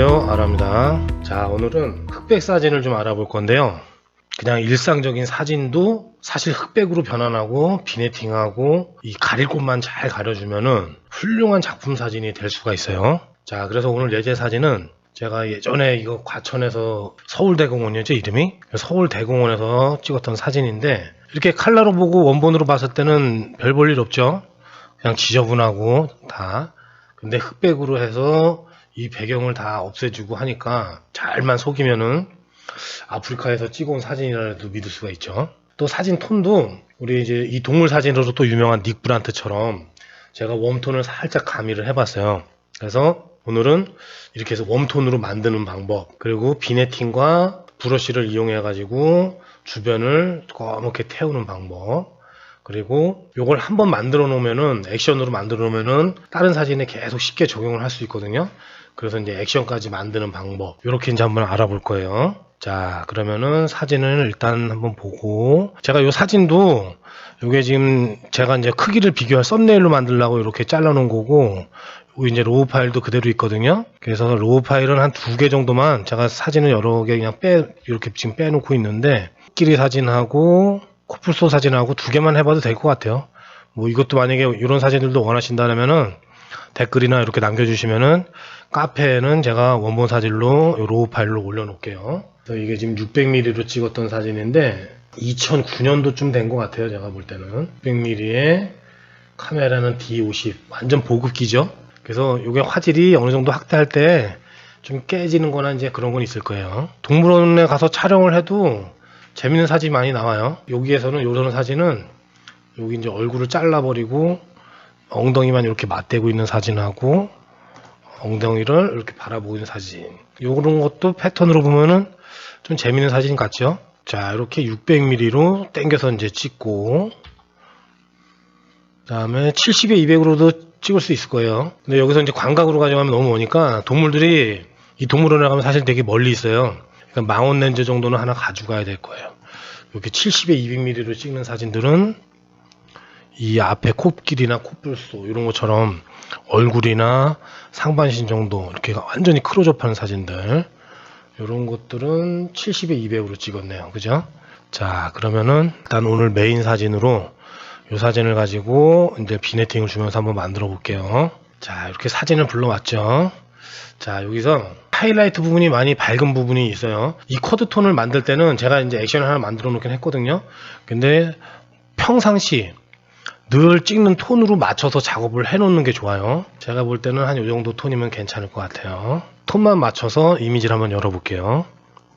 안녕하세요. 아라입니다. 자 오늘은 흑백 사진을 좀 알아볼 건데요. 그냥 일상적인 사진도 사실 흑백으로 변환하고 비네팅하고 이 가릴 곳만 잘 가려주면은 훌륭한 작품 사진이 될 수가 있어요. 자 그래서 오늘 예제 사진은 제가 예전에 이거 과천에서 서울대공원이었죠 이름이? 서울대공원에서 찍었던 사진인데 이렇게 칼라로 보고 원본으로 봤을 때는 별 볼 일 없죠. 그냥 지저분하고 다. 근데 흑백으로 해서 이 배경을 다 없애주고 하니까 잘만 속이면은 아프리카에서 찍어온 사진이라도 믿을 수가 있죠. 또 사진 톤도 우리 이제 이 동물 사진으로 또 유명한 닉 브란트처럼 제가 웜톤을 살짝 가미를 해봤어요. 그래서 오늘은 이렇게 해서 웜톤으로 만드는 방법 그리고 비네팅과 브러쉬를 이용해 가지고 주변을 검게 태우는 방법 그리고 요걸 한번 만들어 놓으면은 액션으로 만들어 놓으면은 다른 사진에 계속 쉽게 적용을 할 수 있거든요. 그래서 이제 액션까지 만드는 방법 이렇게 이제 한번 알아볼 거예요. 자 그러면은 사진을 일단 한번 보고 제가 요 사진도 요게 지금 제가 이제 크기를 비교할 썸네일로 만들려고 이렇게 잘라 놓은 거고 요 이제 로우 파일도 그대로 있거든요. 그래서 로우 파일은 한 두 개 정도만 제가 사진을 여러 개 그냥 빼 이렇게 지금 빼놓고 있는데 끼리 사진하고 코뿔소 사진하고 두 개만 해봐도 될 것 같아요. 뭐 이것도 만약에 이런 사진들도 원하신다면은 댓글이나 이렇게 남겨주시면은 카페에는 제가 원본 사진로 요 로우 파일로 올려놓을게요. 그래서 이게 지금 600mm로 찍었던 사진인데 2009년도쯤 된 것 같아요. 제가 볼 때는 600mm에 카메라는 D50 완전 보급기죠. 그래서 이게 화질이 어느 정도 확대할 때 좀 깨지는 거나 이제 그런 건 있을 거예요. 동물원에 가서 촬영을 해도 재밌는 사진이 많이 나와요. 여기에서는 요런 사진은 여기 이제 얼굴을 잘라버리고 엉덩이만 이렇게 맞대고 있는 사진하고 엉덩이를 이렇게 바라보고 있는 사진. 요런 것도 패턴으로 보면은 좀 재밌는 사진 같죠? 자, 이렇게 600mm로 당겨서 이제 찍고 그 다음에 70에 200으로도 찍을 수 있을 거예요. 근데 여기서 이제 광각으로 가져가면 너무 오니까 동물들이 이 동물원에 가면 사실 되게 멀리 있어요. 그러니까 망원 렌즈 정도는 하나 가져가야 될 거예요. 이렇게 70에 200mm로 찍는 사진들은 이 앞에 코끼리나 코뿔소 이런 것처럼 얼굴이나 상반신 정도 이렇게 완전히 크로즈업하는 사진들 이런 것들은 70에 200으로 찍었네요. 그죠? 자 그러면은 일단 오늘 메인 사진으로 이 사진을 가지고 이제 비네팅을 주면서 한번 만들어 볼게요. 자 이렇게 사진을 불러왔죠. 자 여기서 하이라이트 부분이 많이 밝은 부분이 있어요. 이 코드 톤을 만들 때는 제가 이제 액션을 하나 만들어 놓긴 했거든요. 근데 평상시 늘 찍는 톤으로 맞춰서 작업을 해 놓는 게 좋아요. 제가 볼 때는 한 이 정도 톤이면 괜찮을 것 같아요. 톤만 맞춰서 이미지를 한번 열어볼게요.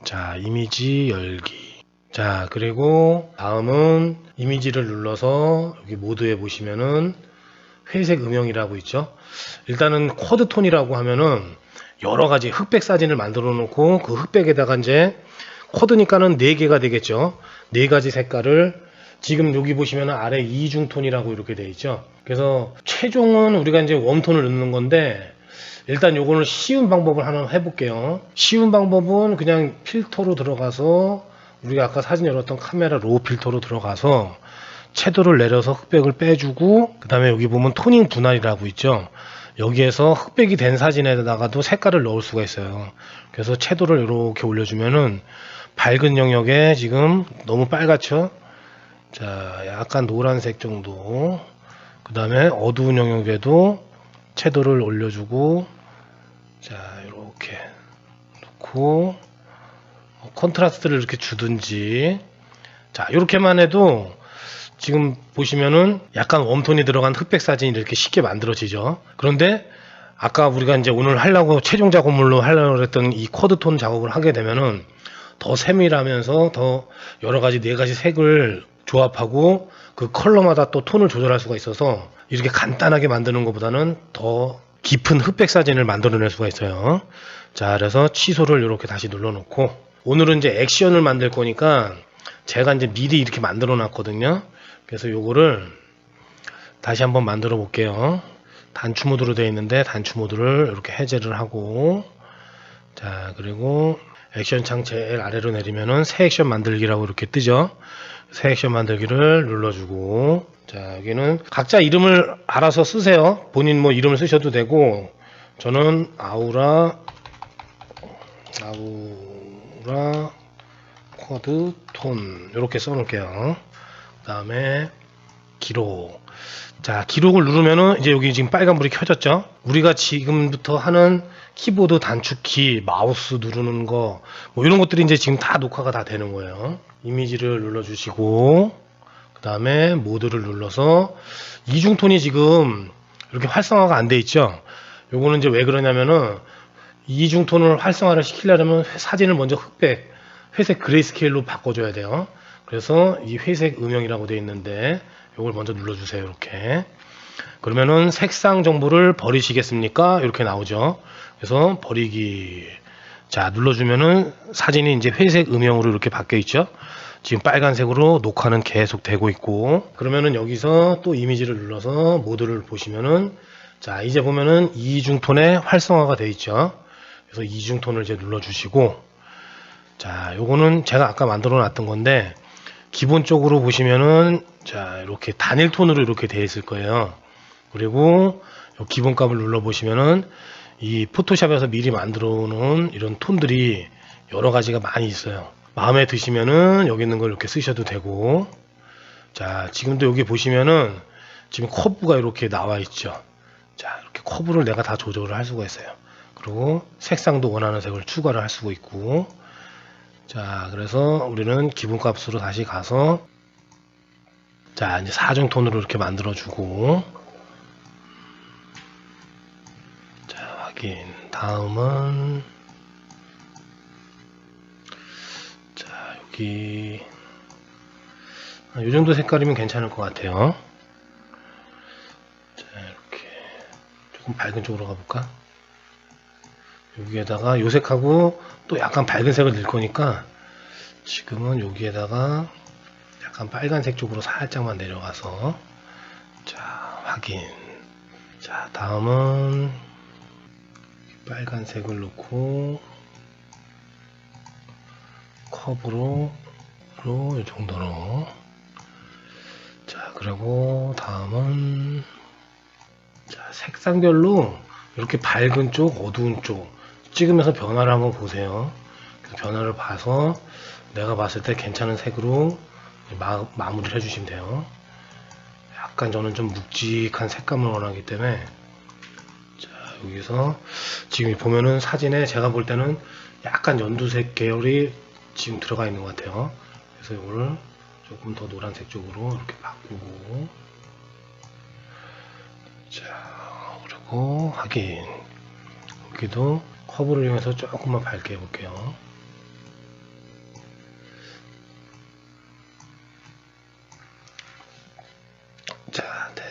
자, 이미지 열기. 자, 그리고 다음은 이미지를 눌러서 여기 모드에 보시면은 회색 음영이라고 있죠. 일단은 쿼드 톤이라고 하면은 여러 가지 흑백 사진을 만들어 놓고 그 흑백에다가 이제 쿼드니까는 네 개가 되겠죠. 네 가지 색깔을 지금 여기 보시면은 아래 이중톤이라고 이렇게 돼 있죠. 그래서 최종은 우리가 이제 웜톤을 넣는 건데 일단 요거는 쉬운 방법을 하나 해볼게요. 쉬운 방법은 그냥 필터로 들어가서 우리가 아까 사진 열었던 카메라 로우 필터로 들어가서 채도를 내려서 흑백을 빼주고 그 다음에 여기 보면 토닝 분할이라고 있죠. 여기에서 흑백이 된 사진에다가도 색깔을 넣을 수가 있어요. 그래서 채도를 이렇게 올려주면은 밝은 영역에 지금 너무 빨갛죠? 자, 약간 노란색 정도. 그 다음에 어두운 영역에도 채도를 올려주고, 자, 이렇게 놓고, 어, 컨트라스트를 이렇게 주든지, 자, 이렇게만 해도 지금 보시면은 약간 웜톤이 들어간 흑백 사진이 이렇게 쉽게 만들어지죠. 그런데 아까 우리가 이제 오늘 하려고 최종 작업물로 하려고 했던 이 쿼드톤 작업을 하게 되면은 더 세밀하면서 더 여러 가지 네 가지 색을 조합하고 그 컬러마다 또 톤을 조절할 수가 있어서 이렇게 간단하게 만드는 것보다는 더 깊은 흑백 사진을 만들어낼 수가 있어요. 자, 그래서 취소를 이렇게 다시 눌러놓고 오늘은 이제 액션을 만들 거니까 제가 이제 미리 이렇게 만들어 놨거든요. 그래서 요거를 다시 한번 만들어 볼게요. 단추 모드로 되어 있는데 단추 모드를 이렇게 해제를 하고 자, 그리고 액션 창 제일 아래로 내리면은 새 액션 만들기라고 이렇게 뜨죠. 새 액션 만들기를 눌러주고 자 여기는 각자 이름을 알아서 쓰세요. 본인 뭐 이름을 쓰셔도 되고 저는 아우라 아우라 쿼드 톤 이렇게 써놓을게요. 그 다음에 기록. 자, 기록을 누르면은 이제 여기 지금 빨간불이 켜졌죠? 우리가 지금부터 하는 키보드 단축키, 마우스 누르는 거, 뭐 이런 것들이 이제 지금 다 녹화가 다 되는 거예요. 이미지를 눌러주시고, 그 다음에 모드를 눌러서 이중톤이 지금 이렇게 활성화가 안 돼 있죠? 요거는 이제 왜 그러냐면은 이중톤을 활성화를 시키려면 사진을 먼저 흑백, 회색 그레이스케일로 바꿔줘야 돼요. 그래서 이 회색 음영이라고 되어 있는데 이걸 먼저 눌러주세요. 이렇게 그러면은 색상 정보를 버리시겠습니까? 이렇게 나오죠. 그래서 버리기 자 눌러주면은 사진이 이제 회색 음영으로 이렇게 바뀌어 있죠. 지금 빨간색으로 녹화는 계속 되고 있고 그러면은 여기서 또 이미지를 눌러서 모드를 보시면은 자 이제 보면은 이중톤의 활성화가 되어 있죠. 그래서 이중톤을 이제 눌러 주시고 자 요거는 제가 아까 만들어 놨던 건데 기본적으로 보시면은 자 이렇게 단일 톤으로 이렇게 되어 있을 거예요. 그리고 요 기본값을 눌러 보시면은 이 포토샵에서 미리 만들어 놓은 이런 톤들이 여러 가지가 많이 있어요. 마음에 드시면은 여기 있는 걸 이렇게 쓰셔도 되고 자 지금도 여기 보시면은 지금 커브가 이렇게 나와 있죠. 자 이렇게 커브를 내가 다 조절을 할 수가 있어요. 그리고 색상도 원하는 색을 추가를 할 수가 있고 자 그래서 우리는 기본값으로 다시 가서 자 이제 사중톤으로 이렇게 만들어 주고 확인 다음은 자 여기 아, 이 정도 색깔이면 괜찮을 것 같아요. 자 이렇게 조금 밝은 쪽으로 가볼까? 여기에다가 요 색하고 또 약간 밝은 색을 넣을 거니까 지금은 여기에다가 약간 빨간색 쪽으로 살짝만 내려가서 자 확인. 자 다음은 빨간색을 넣고 컵으로 이 정도로 자 그리고 다음은 자 색상별로 이렇게 밝은 쪽 어두운 쪽 찍으면서 변화를 한번 보세요 그 변화를 봐서 내가 봤을 때 괜찮은 색으로 마, 마무리를 해주시면 돼요. 약간 저는 좀 묵직한 색감을 원하기 때문에 자 여기서 지금 보면은 사진에 제가 볼 때는 약간 연두색 계열이 지금 들어가 있는 것 같아요. 그래서 이거를 조금 더 노란색 쪽으로 이렇게 바꾸고 자 그리고 확인 여기도 커브를 이용해서 조금만 밝게 해볼게요.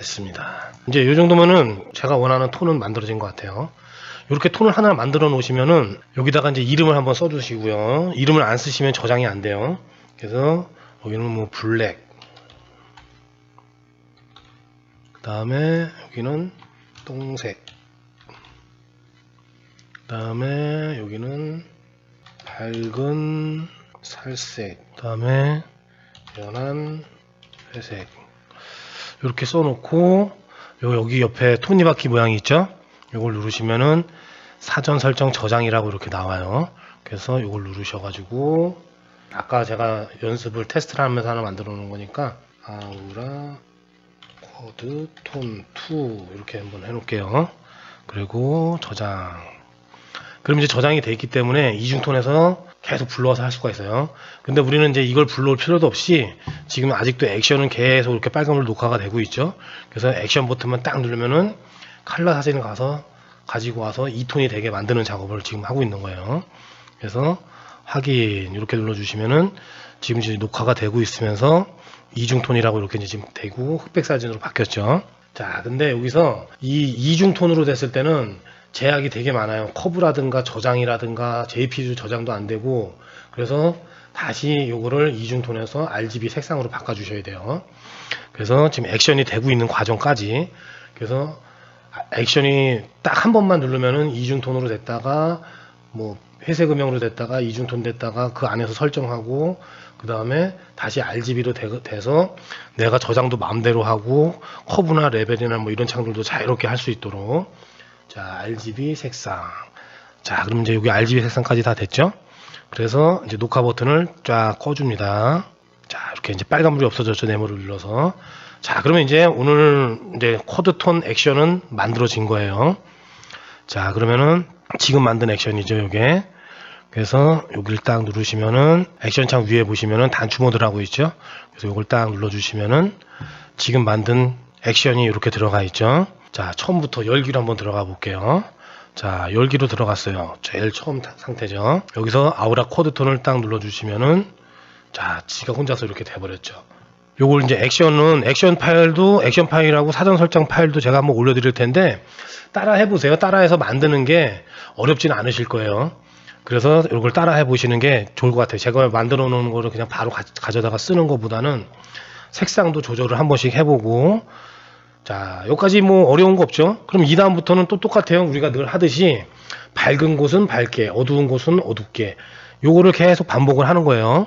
됐습니다. 이제 이 정도면은 제가 원하는 톤은 만들어진 것 같아요. 이렇게 톤을 하나 만들어 놓으시면은 여기다가 이제 이름을 한번 써 주시고요. 이름을 안 쓰시면 저장이 안 돼요. 그래서 여기는 뭐 블랙. 그 다음에 여기는 똥색. 그 다음에 여기는 밝은 살색. 그 다음에 연한 회색 이렇게 써놓고 요 여기 옆에 톱니바퀴 모양이 있죠? 이걸 누르시면은 사전 설정 저장이라고 이렇게 나와요. 그래서 이걸 누르셔가지고 아까 제가 연습을 테스트를 하면서 하나 만들어 놓은 거니까 아우라 코드 톤 2 이렇게 한번 해놓을게요. 그리고 저장. 그럼 이제 저장이 돼 있기 때문에 이중톤에서 계속 불러와서 할 수가 있어요. 근데 우리는 이제 이걸 불러올 필요도 없이 지금 아직도 액션은 계속 이렇게 빨간불 녹화가 되고 있죠. 그래서 액션 버튼만 딱 누르면은 칼라 사진을 가서 가지고 와서 이 톤이 되게 만드는 작업을 지금 하고 있는 거예요. 그래서 확인 이렇게 눌러주시면은 지금 이제 녹화가 되고 있으면서 이중톤이라고 이렇게 이제 지금 되고 흑백 사진으로 바뀌었죠. 자, 근데 여기서 이 이중톤으로 됐을 때는 제약이 되게 많아요. 커브라든가 저장이라든가 JPG 저장도 안 되고 그래서 다시 요거를 이중톤에서 RGB 색상으로 바꿔 주셔야 돼요. 그래서 지금 액션이 되고 있는 과정까지 그래서 액션이 딱 한 번만 누르면은 이중톤으로 됐다가 뭐 회색 음영으로 됐다가 이중톤 됐다가 그 안에서 설정하고 그 다음에 다시 RGB로 돼서 내가 저장도 마음대로 하고 커브나 레벨이나 뭐 이런 창들도 자유롭게 할 수 있도록 자 RGB 색상 자, 그럼 이제 여기 RGB 색상까지 다 됐죠? 그래서 이제 녹화 버튼을 쫙 꺼줍니다. 자, 이렇게 이제 빨간불이 없어졌죠. 네모를 눌러서. 자, 그러면 이제 오늘 이제 코드 톤 액션은 만들어진 거예요. 자, 그러면은 지금 만든 액션이죠, 요게. 그래서 여기를 딱 누르시면은 액션 창 위에 보시면은 단추 모드라고 있죠. 그래서 요걸 딱 눌러주시면은 지금 만든 액션이 이렇게 들어가 있죠. 자, 처음부터 열기로 한번 들어가 볼게요. 자, 열기로 들어갔어요. 제일 처음 타- 상태죠. 여기서 아우라 코드 톤을 딱 눌러주시면은 자, 지가 혼자서 이렇게 돼버렸죠. 요걸 이제 액션은 액션 파일도 액션 파일하고 사전 설정 파일도 제가 한번 올려드릴 텐데 따라 해보세요. 따라해서 만드는 게 어렵지는 않으실 거예요. 그래서 이걸 따라 해보시는 게 좋을 것 같아요. 제가 만들어 놓은 거를 그냥 바로 가, 가져다가 쓰는 것보다는 색상도 조절을 한 번씩 해보고 자, 여기까지 뭐 어려운 거 없죠? 그럼 이 다음부터는 또 똑같아요. 우리가 늘 하듯이 밝은 곳은 밝게, 어두운 곳은 어둡게. 요거를 계속 반복을 하는 거예요.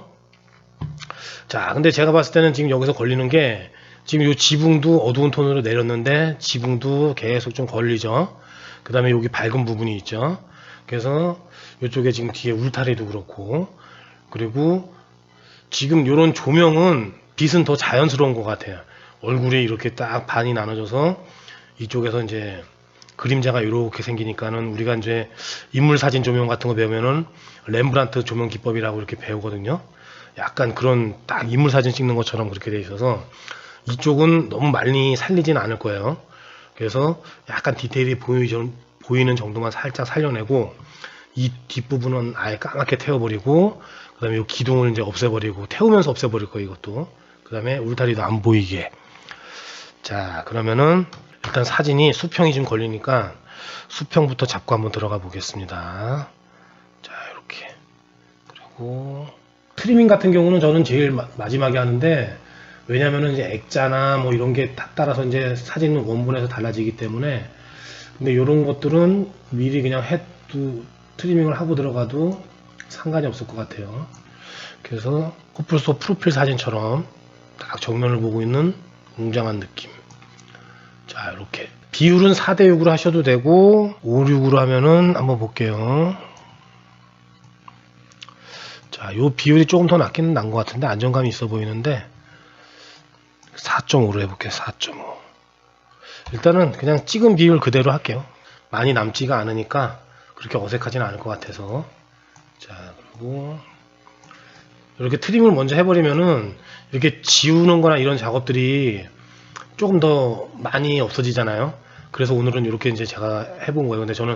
자, 근데 제가 봤을 때는 지금 여기서 걸리는 게 지금 요 지붕도 어두운 톤으로 내렸는데 지붕도 계속 좀 걸리죠. 그 다음에 여기 밝은 부분이 있죠. 그래서 이쪽에 지금 뒤에 울타리도 그렇고 그리고 지금 요런 조명은 빛은 더 자연스러운 것 같아요. 얼굴이 이렇게 딱 반이 나눠져서 이쪽에서 이제 그림자가 이렇게 생기니까는 우리가 이제 인물 사진 조명 같은 거 배우면은 렘브란트 조명 기법이라고 이렇게 배우거든요. 약간 그런 딱 인물 사진 찍는 것처럼 그렇게 돼 있어서 이쪽은 너무 많이 살리진 않을 거예요. 그래서 약간 디테일이 보이, 보이는 정도만 살짝 살려내고 이 뒷부분은 아예 까맣게 태워버리고 그 다음에 이 기둥을 이제 없애버리고 태우면서 없애버릴 거예요 이것도 그 다음에 울타리도 안 보이게 자 그러면은 일단 사진이 수평이 좀 걸리니까 수평부터 잡고 한번 들어가 보겠습니다 자 이렇게 그리고 트리밍 같은 경우는 저는 제일 마, 마지막에 하는데 왜냐면은 이제 액자나 뭐 이런 게 다 따라서 이제 사진 원본에서 달라지기 때문에 근데 이런 것들은 미리 그냥 해도 트리밍을 하고 들어가도 상관이 없을 것 같아요. 그래서 코뿔소 프로필 사진처럼 딱 정면을 보고 있는 웅장한 느낌. 자, 이렇게. 비율은 4대 6으로 하셔도 되고, 5, 6으로 하면은 한번 볼게요. 자, 요 비율이 조금 더 낮기는 난 것 같은데, 안정감이 있어 보이는데, 4.5로 해볼게요, 4.5. 일단은 그냥 찍은 비율 그대로 할게요. 많이 남지가 않으니까, 그렇게 어색하지는 않을 것 같아서. 자, 그리고, 이렇게 트림을 먼저 해버리면은, 이렇게 지우는 거나 이런 작업들이 조금 더 많이 없어지잖아요. 그래서 오늘은 이렇게 이제 제가 해본 거예요. 근데 저는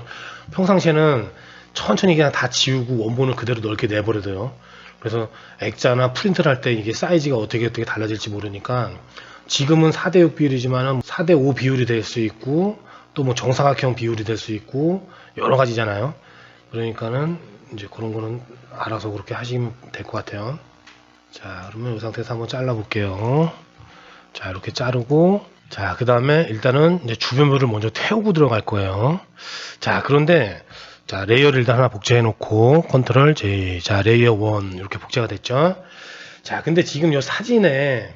평상시에는 천천히 그냥 다 지우고 원본을 그대로 넓게 내버려둬요. 그래서 액자나 프린트를 할 때 이게 사이즈가 어떻게 어떻게 달라질지 모르니까 지금은 4대6 비율이지만 4대5 비율이 될 수 있고 또 뭐 정사각형 비율이 될 수 있고 여러 가지잖아요. 그러니까는 이제 그런 거는 알아서 그렇게 하시면 될 것 같아요. 자, 그러면 이 상태에서 한번 잘라 볼게요. 자, 이렇게 자르고, 자, 그 다음에 일단은 이제 주변부를 먼저 태우고 들어갈 거예요. 자, 그런데, 자, 레이어를 일단 하나 복제해 놓고, 컨트롤 J. 자, 레이어 1. 이렇게 복제가 됐죠. 자, 근데 지금 이 사진에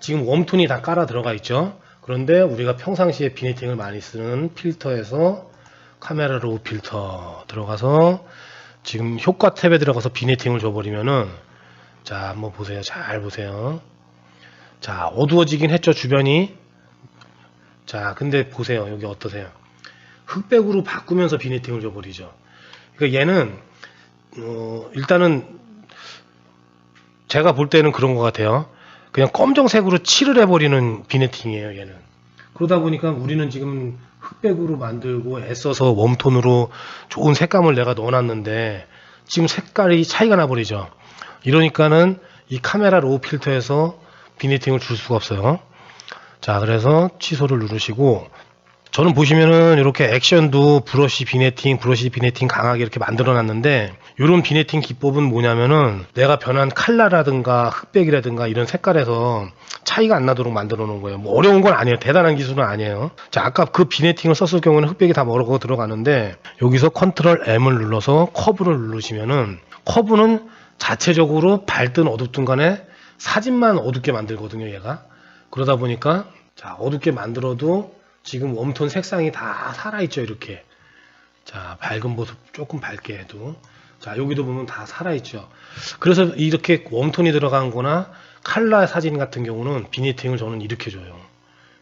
지금 웜톤이 다 깔아 들어가 있죠. 그런데 우리가 평상시에 비네팅을 많이 쓰는 필터에서 카메라 로우 필터 들어가서 지금 효과 탭에 들어가서 비네팅을 줘버리면은 자, 한번 보세요. 잘 보세요. 자, 어두워지긴 했죠, 주변이. 자, 근데 보세요. 여기 어떠세요? 흑백으로 바꾸면서 비네팅을 줘버리죠. 그러니까 얘는, 어, 일단은, 제가 볼 때는 그런 것 같아요. 그냥 검정색으로 칠을 해버리는 비네팅이에요, 얘는. 그러다 보니까 우리는 지금 흑백으로 만들고 애써서 웜톤으로 좋은 색감을 내가 넣어놨는데, 지금 색깔이 차이가 나버리죠. 이러니까는 이 카메라 로우 필터에서 비니팅을 줄 수가 없어요. 자, 그래서 취소를 누르시고 저는 보시면은 이렇게 액션도 브러쉬 비네팅, 브러쉬 비네팅 강하게 이렇게 만들어 놨는데 이런 비네팅 기법은 뭐냐면은 내가 변한 칼라라든가 흑백이라든가 이런 색깔에서 차이가 안 나도록 만들어 놓은 거예요. 뭐 어려운 건 아니에요. 대단한 기술은 아니에요. 자, 아까 그 비네팅을 썼을 경우는 흑백이 다 멀어 들어가는데 여기서 컨트롤 M을 눌러서 커브를 누르시면은 커브는 자체적으로 밝든 어둡든 간에 사진만 어둡게 만들거든요, 얘가. 그러다 보니까 자, 어둡게 만들어도 지금 웜톤 색상이 다 살아있죠, 이렇게. 자, 밝은 모습 조금 밝게 해도. 자, 여기도 보면 다 살아있죠. 그래서 이렇게 웜톤이 들어간 거나 칼라 사진 같은 경우는 비니팅을 저는 이렇게 줘요.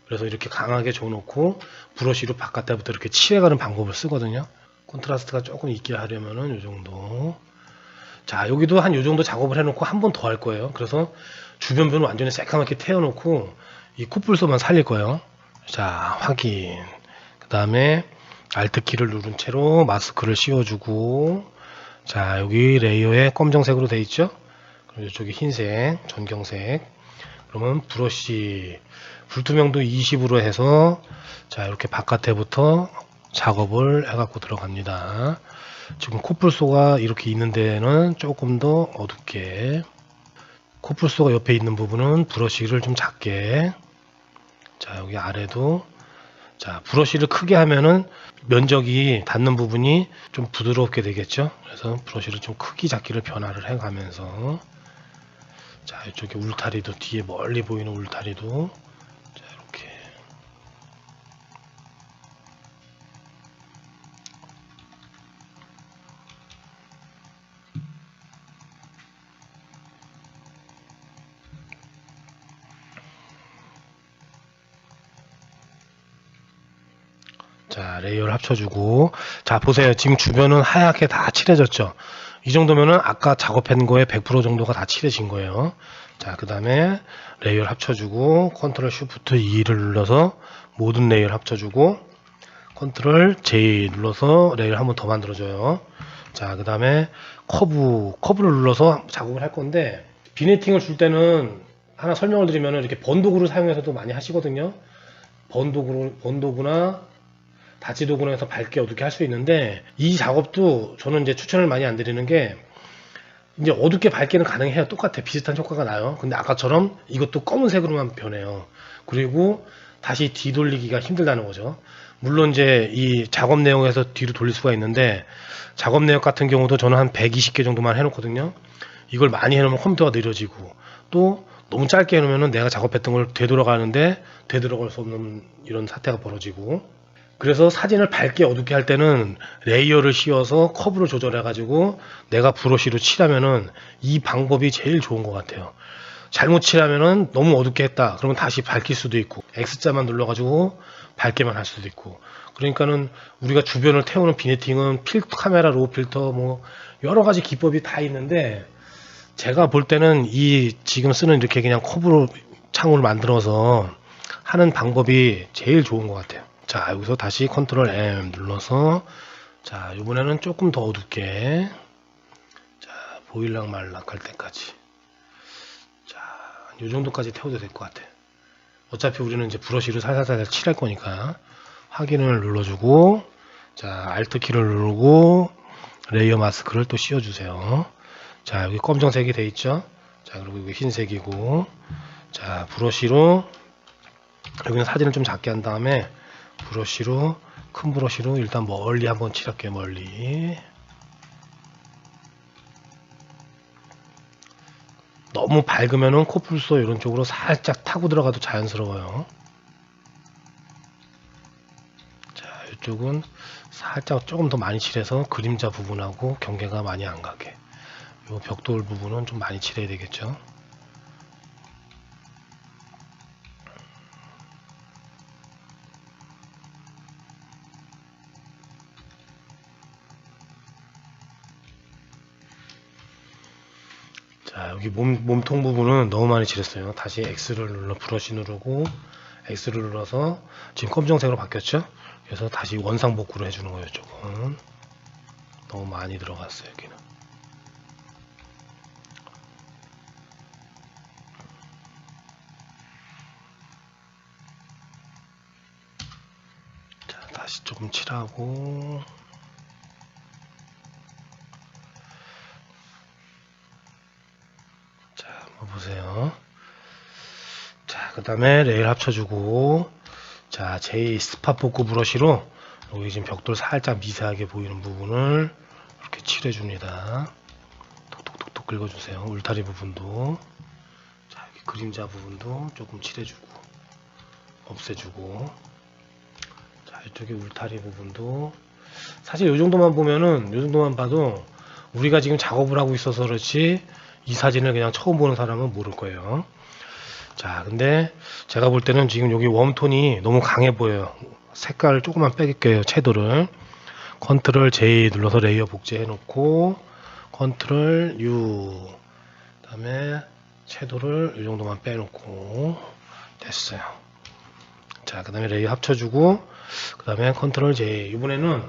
그래서 이렇게 강하게 줘놓고 브러쉬로 바깥에부터 이렇게 칠해가는 방법을 쓰거든요. 콘트라스트가 조금 있게 하려면은 이 정도. 자, 여기도 한 이 정도 작업을 해놓고 한 번 더 할 거예요. 그래서 주변 뷰는 완전히 새까맣게 태워놓고 이 코뿔소만 살릴 거예요. 자, 확인. 그 다음에 알트 키를 누른 채로 마스크를 씌워주고, 자, 여기 레이어에 검정색으로 돼 있죠? 그리고 이쪽에 흰색, 전경색. 그러면 브러쉬, 불투명도 20으로 해서, 자, 이렇게 바깥에부터 작업을 해갖고 들어갑니다. 지금 코뿔소가 이렇게 있는 데는 조금 더 어둡게, 코뿔소가 옆에 있는 부분은 브러쉬를 좀 작게, 자, 여기 아래도, 자, 브러쉬를 크게 하면은 면적이 닿는 부분이 좀 부드럽게 되겠죠. 그래서 브러쉬를 좀 크기 작기를 변화를 해 가면서, 자, 이쪽에 울타리도, 뒤에 멀리 보이는 울타리도, 합쳐주고. 자, 보세요. 지금 주변은 하얗게 다 칠해졌죠. 이 정도면은 아까 작업한 거에 100% 정도가 다 칠해진 거예요. 자, 그 다음에 레이어를 합쳐주고, 컨트롤 쉬프트 2를 눌러서 모든 레이어를 합쳐주고, 컨트롤 J 눌러서 레이어를 한번 더 만들어줘요. 자, 그 다음에 커브, 커브를 눌러서 작업을 할 건데, 비네팅을 줄 때는 하나 설명을 드리면은 이렇게 번도구를 사용해서도 많이 하시거든요. 번도구, 번도구나 다지 도구나 해서 밝게 어둡게 할 수 있는데 이 작업도 저는 이제 추천을 많이 안 드리는 게 이제 어둡게 밝게는 가능해요. 똑같아. 비슷한 효과가 나요. 근데 아까처럼 이것도 검은색으로만 변해요. 그리고 다시 뒤돌리기가 힘들다는 거죠. 물론 이제 이 작업 내용에서 뒤로 돌릴 수가 있는데 작업 내역 같은 경우도 저는 한 120개 정도만 해놓거든요. 이걸 많이 해놓으면 컴퓨터가 느려지고 또 너무 짧게 해놓으면 내가 작업했던 걸 되돌아가는데 되돌아갈 수 없는 이런 사태가 벌어지고 그래서 사진을 밝게 어둡게 할 때는 레이어를 씌워서 커브를 조절해 가지고 내가 브러쉬로 칠하면은 이 방법이 제일 좋은 것 같아요. 잘못 칠하면은 너무 어둡게 했다. 그러면 다시 밝힐 수도 있고 X자만 눌러 가지고 밝게만 할 수도 있고 그러니까는 우리가 주변을 태우는 비네팅은 필터 카메라 로 필터 뭐 여러 가지 기법이 다 있는데 제가 볼 때는 이 지금 쓰는 이렇게 그냥 커브로 창을 만들어서 하는 방법이 제일 좋은 것 같아요. 자, 여기서 다시 컨트롤 M 눌러서 자, 이번에는 조금 더 어둡게 자, 보일락 말락 할 때까지 자, 이 정도까지 태워도 될 것 같아. 어차피 우리는 이제 브러쉬로 살살살살 칠할 거니까 확인을 눌러주고 자, 알트 키를 누르고 레이어 마스크를 또 씌워주세요. 자, 여기 검정색이 돼 있죠? 자, 그리고 여기 흰색이고 자, 브러쉬로 여기는 사진을 좀 작게 한 다음에 브러쉬로 큰 브러쉬로 일단 멀리 한번 칠할게요 멀리. 너무 밝으면은 코뿔소 이런 쪽으로 살짝 타고 들어가도 자연스러워요. 자 이쪽은 살짝 조금 더 많이 칠해서 그림자 부분하고 경계가 많이 안 가게. 이 벽돌 부분은 좀 많이 칠해야 되겠죠 여기 몸, 몸통 부분은 너무 많이 칠했어요. 다시 X를 눌러 브러쉬 누르고 X를 눌러서 지금 검정색으로 바뀌었죠? 그래서 다시 원상 복구를 해주는 거예요 조금. 너무 많이 들어갔어요 여기는. 자 다시 조금 칠하고 자, 한번 보세요. 자, 그 다음에 레일 합쳐주고, 자, J 스팟 복구 브러쉬로 여기 지금 벽돌 살짝 미세하게 보이는 부분을 이렇게 칠해줍니다. 톡톡톡톡 긁어주세요. 울타리 부분도. 자, 여기 그림자 부분도 조금 칠해주고, 없애주고, 자, 이쪽에 울타리 부분도 사실 이 정도만 보면은 이 정도만 봐도 우리가 지금 작업을 하고 있어서 그렇지 이 사진을 그냥 처음 보는 사람은 모를 거예요. 자, 근데 제가 볼 때는 지금 여기 웜톤이 너무 강해 보여요. 색깔을 조금만 빼릴게요. 채도를. 컨트롤 J 눌러서 레이어 복제해 놓고 컨트롤 U 그다음에 채도를 이 정도만 빼놓고 됐어요. 자, 그 다음에 레이어 합쳐주고 그 다음에 컨트롤 J 이번에는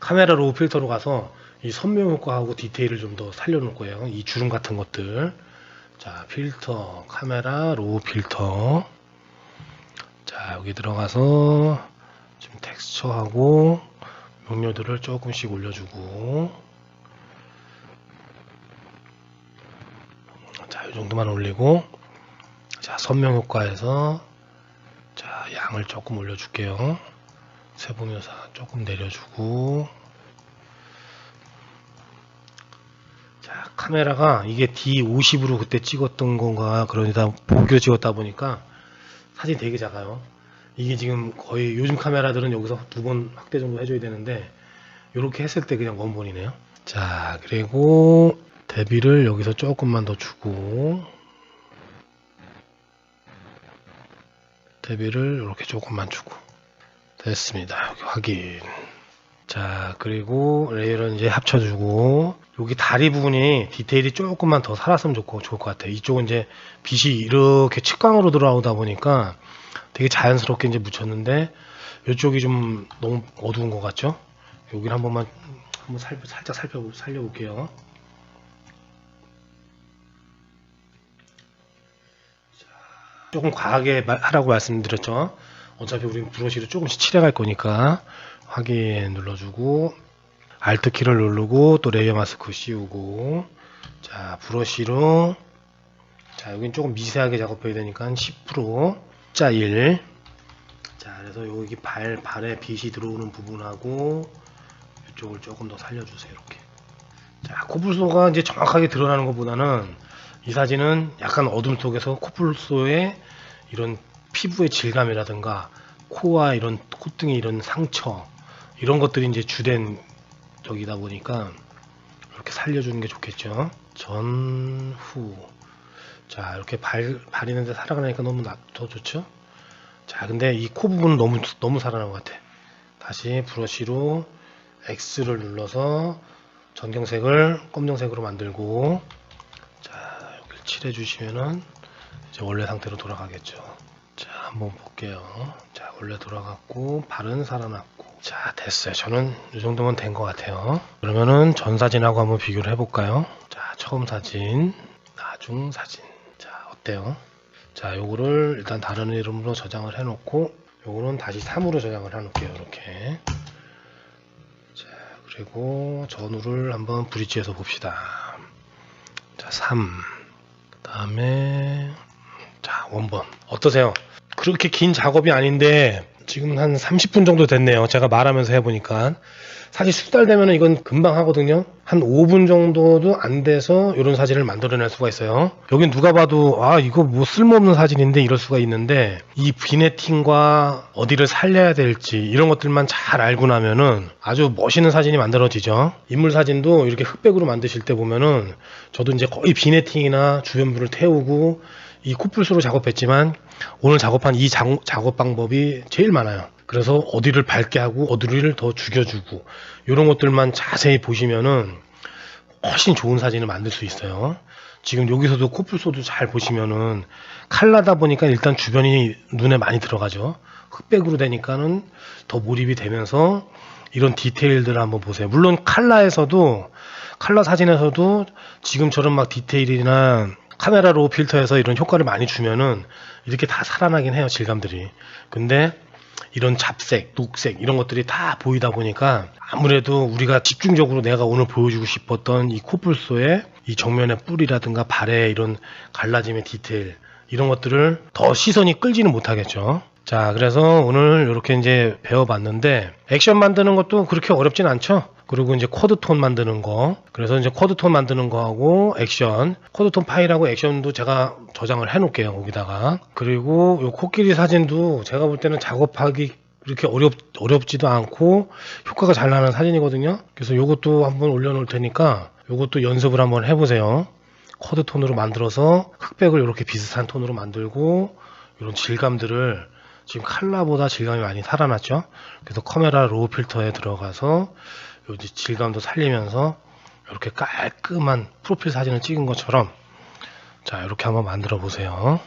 카메라 로우 필터로 가서 이 선명 효과하고 디테일을 좀 더 살려놓을 거예요. 이 주름 같은 것들. 자, 필터, 카메라 로우 필터. 자, 여기 들어가서 지금 텍스처하고 명료도를 조금씩 올려주고 자, 이 정도만 올리고 자, 선명 효과에서 자, 양을 조금 올려줄게요. 세부 묘사 조금 내려주고 자, 카메라가 이게 D50으로 그때 찍었던 건가 그러다 보기로 찍었다 보니까 사진이 되게 작아요. 이게 지금 거의 요즘 카메라들은 여기서 두 번 확대 정도 해줘야 되는데 이렇게 했을 때 그냥 원본이네요. 자, 그리고 대비를 여기서 조금만 더 주고 대비를 이렇게 조금만 주고 됐습니다. 여기 확인. 자, 그리고 레이어를 이제 합쳐주고 여기 다리 부분이 디테일이 조금만 더 살았으면 좋고 좋을 것 같아요. 이쪽은 이제 빛이 이렇게 측광으로 들어오다 보니까 되게 자연스럽게 이제 묻혔는데 이쪽이 좀 너무 어두운 것 같죠? 여기를 한 번만 한번 살, 살짝 살펴 살려볼게요. 자, 조금 과하게 말- 하라고 말씀드렸죠. 어차피 우리는 브러쉬로 조금씩 칠해갈 거니까 확인 눌러주고 알트 키를 누르고 또 레이어 마스크 씌우고 자 브러쉬로 자 여긴 조금 미세하게 작업해야 되니까 10%자 1. 자 그래서 여기 발 발에 빛이 들어오는 부분하고 이쪽을 조금 더 살려주세요 이렇게. 자 코뿔소가 이제 정확하게 드러나는 것보다는 이 사진은 약간 어둠 속에서 코뿔소의 이런 피부의 질감이라든가 코와 이런 콧등의 이런 상처 이런 것들이 이제 주된 적이다 보니까 이렇게 살려주는 게 좋겠죠. 전후 자 이렇게 발 발이는데 살아가니까 너무 나, 더 좋죠. 자 근데 이 코 부분은 너무 너무 살아난 것 같아. 다시 브러쉬로 X를 눌러서 전경색을 검정색으로 만들고 자 여기 칠해 주시면은 이제 원래 상태로 돌아가겠죠. 자 한번 볼게요. 자 원래 돌아갔고 발은 살아났고 자 됐어요. 저는 이 정도면 된 것 같아요. 그러면은 전 사진하고 한번 비교를 해볼까요? 자 처음 사진, 나중 사진. 자 어때요? 자 요거를 일단 다른 이름으로 저장을 해놓고 요거는 다시 3으로 저장을 해놓을게요. 이렇게. 자 그리고 전후를 한번 브릿지에서 봅시다. 자 3. 그 다음에 자 원본 어떠세요? 그렇게 긴 작업이 아닌데 지금 한 30분 정도 됐네요. 제가 말하면서 해보니까 사실 수달 되면 이건 금방 하거든요. 한 5분 정도도 안 돼서 이런 사진을 만들어낼 수가 있어요. 여긴 누가 봐도 아 이거 뭐 쓸모없는 사진인데 이럴 수가 있는데 이 비네팅과 어디를 살려야 될지 이런 것들만 잘 알고 나면은 아주 멋있는 사진이 만들어지죠. 인물 사진도 이렇게 흑백으로 만드실 때 보면은 저도 이제 거의 비네팅이나 주변부를 태우고 이 코뿔소로 작업했지만 오늘 작업한 이 작, 작업 방법이 제일 많아요. 그래서 어디를 밝게 하고 어디를 더 죽여주고 이런 것들만 자세히 보시면은 훨씬 좋은 사진을 만들 수 있어요. 지금 여기서도 코뿔소도 잘 보시면은 칼라다 보니까 일단 주변이 눈에 많이 들어가죠. 흑백으로 되니까는 더 몰입이 되면서 이런 디테일들을 한번 보세요. 물론 칼라에서도 칼라 사진에서도 지금처럼 막 디테일이나 카메라로 필터해서 이런 효과를 많이 주면은 이렇게 다 살아나긴 해요 질감들이. 근데 이런 잡색, 녹색 이런 것들이 다 보이다 보니까 아무래도 우리가 집중적으로 내가 오늘 보여주고 싶었던 이 코뿔소의 이 정면의 뿔이라든가 발의 이런 갈라짐의 디테일 이런 것들을 더 시선이 끌지는 못하겠죠. 자, 그래서 오늘 이렇게 이제 배워봤는데 액션 만드는 것도 그렇게 어렵진 않죠. 그리고 이제 코드 톤 만드는 거. 그래서 이제 코드 톤 만드는 거하고 액션. 코드 톤 파일하고 액션도 제가 저장을 해 놓을게요. 거기다가. 그리고 요 코끼리 사진도 제가 볼 때는 작업하기 이렇게 어렵, 어렵지도 않고 효과가 잘 나는 사진이거든요. 그래서 요것도 한번 올려놓을 테니까 요것도 연습을 한번 해보세요. 코드 톤으로 만들어서 흑백을 이렇게 비슷한 톤으로 만들고 이런 질감들을 지금 칼라보다 질감이 많이 살아났죠. 그래서 카메라 로우 필터에 들어가서 요 질감도 살리면서 이렇게 깔끔한 프로필 사진을 찍은 것처럼 자 이렇게 한번 만들어 보세요.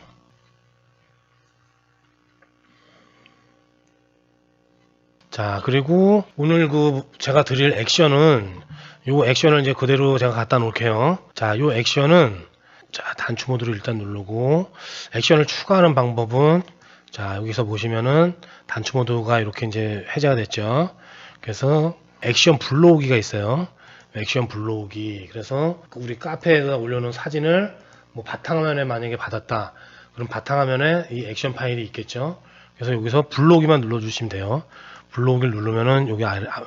자 그리고 오늘 그 제가 드릴 액션은 요 액션을 이제 그대로 제가 갖다 놓을게요. 자, 요 액션은 자, 단추 모드를 일단 누르고 액션을 추가하는 방법은 자, 여기서 보시면은 단추 모드가 이렇게 이제 해제가 됐죠. 그래서 액션 불러오기가 있어요. 액션 불러오기. 그래서 우리 카페에다 올려놓은 사진을 뭐 바탕화면에 만약에 받았다. 그럼 바탕화면에 이 액션 파일이 있겠죠. 그래서 여기서 불러오기만 눌러주시면 돼요. 불러오기를 누르면은 여기 아래, 아,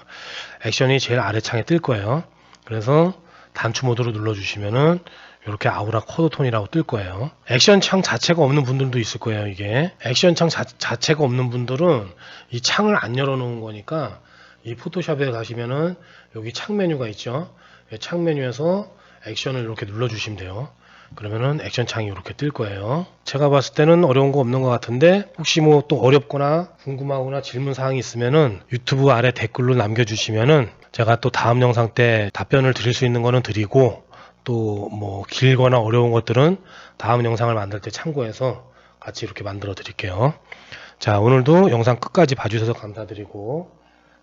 액션이 제일 아래 창에 뜰 거예요. 그래서 단추 모드로 눌러주시면은 이렇게 아우라 코드 톤이라고 뜰 거예요. 액션 창 자체가 없는 분들도 있을 거예요, 이게. 액션 창 자, 자체가 없는 분들은 이 창을 안 열어놓은 거니까 이 포토샵에 가시면은 여기 창 메뉴가 있죠. 이창 메뉴에서 액션을 이렇게 눌러주시면 돼요. 그러면은 액션 창이 이렇게 뜰 거예요. 제가 봤을 때는 어려운 거 없는 것 같은데 혹시 뭐 또 어렵거나 궁금하거나 질문 사항이 있으면은 유튜브 아래 댓글로 남겨주시면은 제가 또 다음 영상 때 답변을 드릴 수 있는 거는 드리고 또 뭐 길거나 어려운 것들은 다음 영상을 만들 때 참고해서 같이 이렇게 만들어 드릴게요. 자, 오늘도 영상 끝까지 봐주셔서 감사드리고